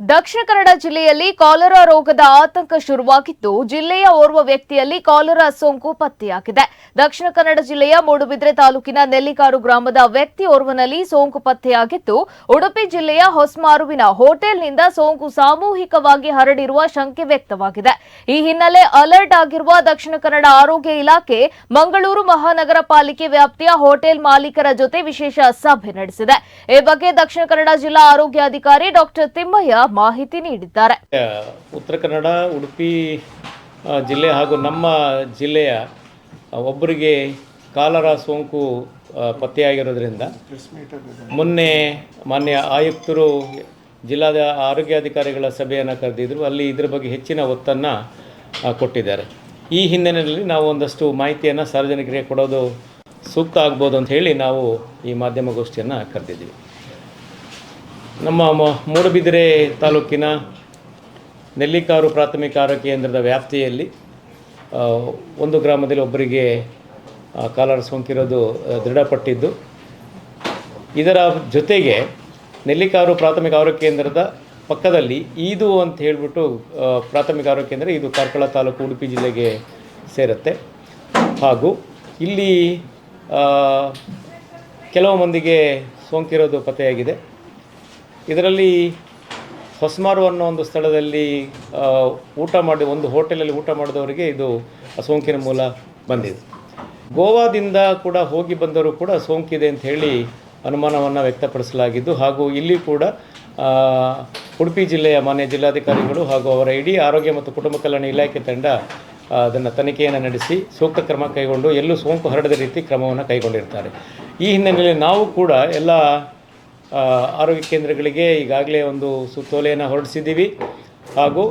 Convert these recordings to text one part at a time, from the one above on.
ದಕ್ಷಿಣ ಕನ್ನಡ ಜಿಲ್ಲೆಯಲ್ಲಿ ಕಾಲರಾ ರೋಗದ ಆತಂಕ ಶುರುವಾಗಿದ್ದು, ಜಿಲ್ಲೆಯ ಓರ್ವ ವ್ಯಕ್ತಿಯಲ್ಲಿ ಕಾಲರಾ ಸೋಂಕು ಪತ್ತೆಯಾಗಿದೆ. ದಕ್ಷಿಣ ಕನ್ನಡ ಜಿಲ್ಲೆಯ ಮೂಡುಬಿದ್ರೆ ತಾಲೂಕಿನ ನೆಲ್ಲಿಕಾರು ಗ್ರಾಮದ ವ್ಯಕ್ತಿ ಓರ್ವನಲ್ಲಿ ಸೋಂಕು ಪತ್ತೆಯಾಗಿದ್ದು, ಉಡುಪಿ ಜಿಲ್ಲೆಯ ಹೊಸ್ಮಾರುವಿನ ಹೋಟೆಲ್ನಿಂದ ಸೋಂಕು ಸಾಮೂಹಿಕವಾಗಿ ಹರಡಿರುವ ಶಂಕೆ ವ್ಯಕ್ತವಾಗಿದೆ. ಈ ಹಿನ್ನೆಲೆ ಅಲರ್ಟ್ ಆಗಿರುವ ದಕ್ಷಿಣ ಕನ್ನಡ ಆರೋಗ್ಯ ಇಲಾಖೆ ಮಂಗಳೂರು ಮಹಾನಗರ ಪಾಲಿಕೆ ವ್ಯಾಪ್ತಿಯ ಹೋಟೆಲ್ ಮಾಲೀಕರ ಜೊತೆ ವಿಶೇಷ ಸಭೆ ನಡೆಸಿದೆ. ಈ ಬಗ್ಗೆ ದಕ್ಷಿಣ ಕನ್ನಡ ಜಿಲ್ಲಾ ಆರೋಗ್ಯಾಧಿಕಾರಿ ಡಾಕ್ಟರ್ ತಿಮ್ಮಯ್ಯ ಮಾಹಿತಿ ನೀಡಿದ್ದಾರೆ. ಉತ್ತರ ಕನ್ನಡ, ಉಡುಪಿ ಜಿಲ್ಲೆ ಹಾಗೂ ನಮ್ಮ ಜಿಲ್ಲೆಯ ಒಬ್ಬರಿಗೆ ಕಾಲರ ಸೋಂಕು ಪತ್ತೆಯಾಗಿರೋದ್ರಿಂದ ಮೊನ್ನೆ ಮಾನ್ಯ ಆಯುಕ್ತರು ಜಿಲ್ಲಾದ ಆರೋಗ್ಯಾಧಿಕಾರಿಗಳ ಸಭೆಯನ್ನು ಕರೆದಿದ್ದರು ಅಲ್ಲಿ ಇದ್ರ ಬಗ್ಗೆ ಹೆಚ್ಚಿನ ಒತ್ತನ್ನು ಕೊಟ್ಟಿದ್ದಾರೆ. ಈ ಹಿನ್ನೆಲೆಯಲ್ಲಿ ನಾವು ಒಂದಷ್ಟು ಮಾಹಿತಿಯನ್ನು ಸಾರ್ವಜನಿಕರಿಗೆ ಕೊಡೋದು ಸೂಕ್ತ ಆಗ್ಬೋದು ಅಂತ ಹೇಳಿ ನಾವು ಈ ಮಾಧ್ಯಮಗೋಷ್ಠಿಯನ್ನು ಕರೆದಿದ್ದೀವಿ. ನಮ್ಮ ಮೂಡುಬಿದಿರೆ ತಾಲೂಕಿನ ನೆಲ್ಲಿಕಾರು ಪ್ರಾಥಮಿಕ ಆರೋಗ್ಯ ಕೇಂದ್ರದ ವ್ಯಾಪ್ತಿಯಲ್ಲಿ ಒಂದು ಗ್ರಾಮದಲ್ಲಿ ಒಬ್ಬರಿಗೆ ಕಾಲರ ಸೋಂಕಿರೋದು ದೃಢಪಟ್ಟಿದ್ದು. ಇದರ ಜೊತೆಗೆ ನೆಲ್ಲಿಕಾರು ಪ್ರಾಥಮಿಕ ಆರೋಗ್ಯ ಕೇಂದ್ರದ ಪಕ್ಕದಲ್ಲಿ ಈದು ಅಂತ ಹೇಳಿಬಿಟ್ಟು ಪ್ರಾಥಮಿಕ ಆರೋಗ್ಯ ಕೇಂದ್ರ ಇದು ಕಾರ್ಕಳ ತಾಲೂಕು ಉಡುಪಿ ಜಿಲ್ಲೆಗೆ ಸೇರುತ್ತೆ. ಹಾಗೂ ಇಲ್ಲಿ ಕೆಲವು ಮಂದಿಗೆ ಸೋಂಕಿರೋದು ಪತ್ತೆಯಾಗಿದೆ. ಇದರಲ್ಲಿ ಹೊಸಮಾರು ಅನ್ನೋ ಒಂದು ಸ್ಥಳದಲ್ಲಿ ಊಟ ಮಾಡಿ, ಒಂದು ಹೋಟೆಲಲ್ಲಿ ಊಟ ಮಾಡಿದವರಿಗೆ ಇದು ಸೋಂಕಿನ ಮೂಲ ಬಂದಿದೆ. ಗೋವಾದಿಂದ ಕೂಡ ಹೋಗಿ ಬಂದವರು ಕೂಡ ಸೋಂಕಿದೆ ಅಂತ ಹೇಳಿ ಅನುಮಾನವನ್ನು ವ್ಯಕ್ತಪಡಿಸಲಾಗಿದ್ದು, ಹಾಗೂ ಇಲ್ಲಿ ಕೂಡ ಉಡುಪಿ ಜಿಲ್ಲೆಯ ಮಾನ್ಯ ಜಿಲ್ಲಾಧಿಕಾರಿಗಳು ಹಾಗೂ ಅವರ ಇಡೀ ಆರೋಗ್ಯ ಮತ್ತು ಕುಟುಂಬ ಕಲ್ಯಾಣ ಇಲಾಖೆ ತಂಡ ಅದನ್ನು ತನಿಖೆಯನ್ನು ನಡೆಸಿ ಸೂಕ್ತ ಕ್ರಮ ಕೈಗೊಂಡು ಎಲ್ಲೂ ಸೋಂಕು ಹರಡದ ರೀತಿ ಕ್ರಮವನ್ನು ಕೈಗೊಂಡಿರ್ತಾರೆ. ಈ ಹಿನ್ನೆಲೆಯಲ್ಲಿ ನಾವು ಕೂಡ ಎಲ್ಲ ಆರೋಗ್ಯ ಕೇಂದ್ರಗಳಿಗೆ ಈಗಾಗಲೇ ಒಂದು ಸುತ್ತೋಲೆಯನ್ನು ಹೊರಡಿಸಿದ್ದೀವಿ. ಹಾಗೂ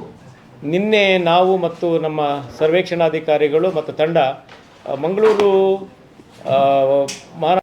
ನಿನ್ನೆ ನಾವು ಮತ್ತು ನಮ್ಮ ಸರ್ವೇಕ್ಷಣಾಧಿಕಾರಿಗಳು ಮತ್ತು ತಂಡ ಮಂಗಳೂರು ಮಹಾರಾ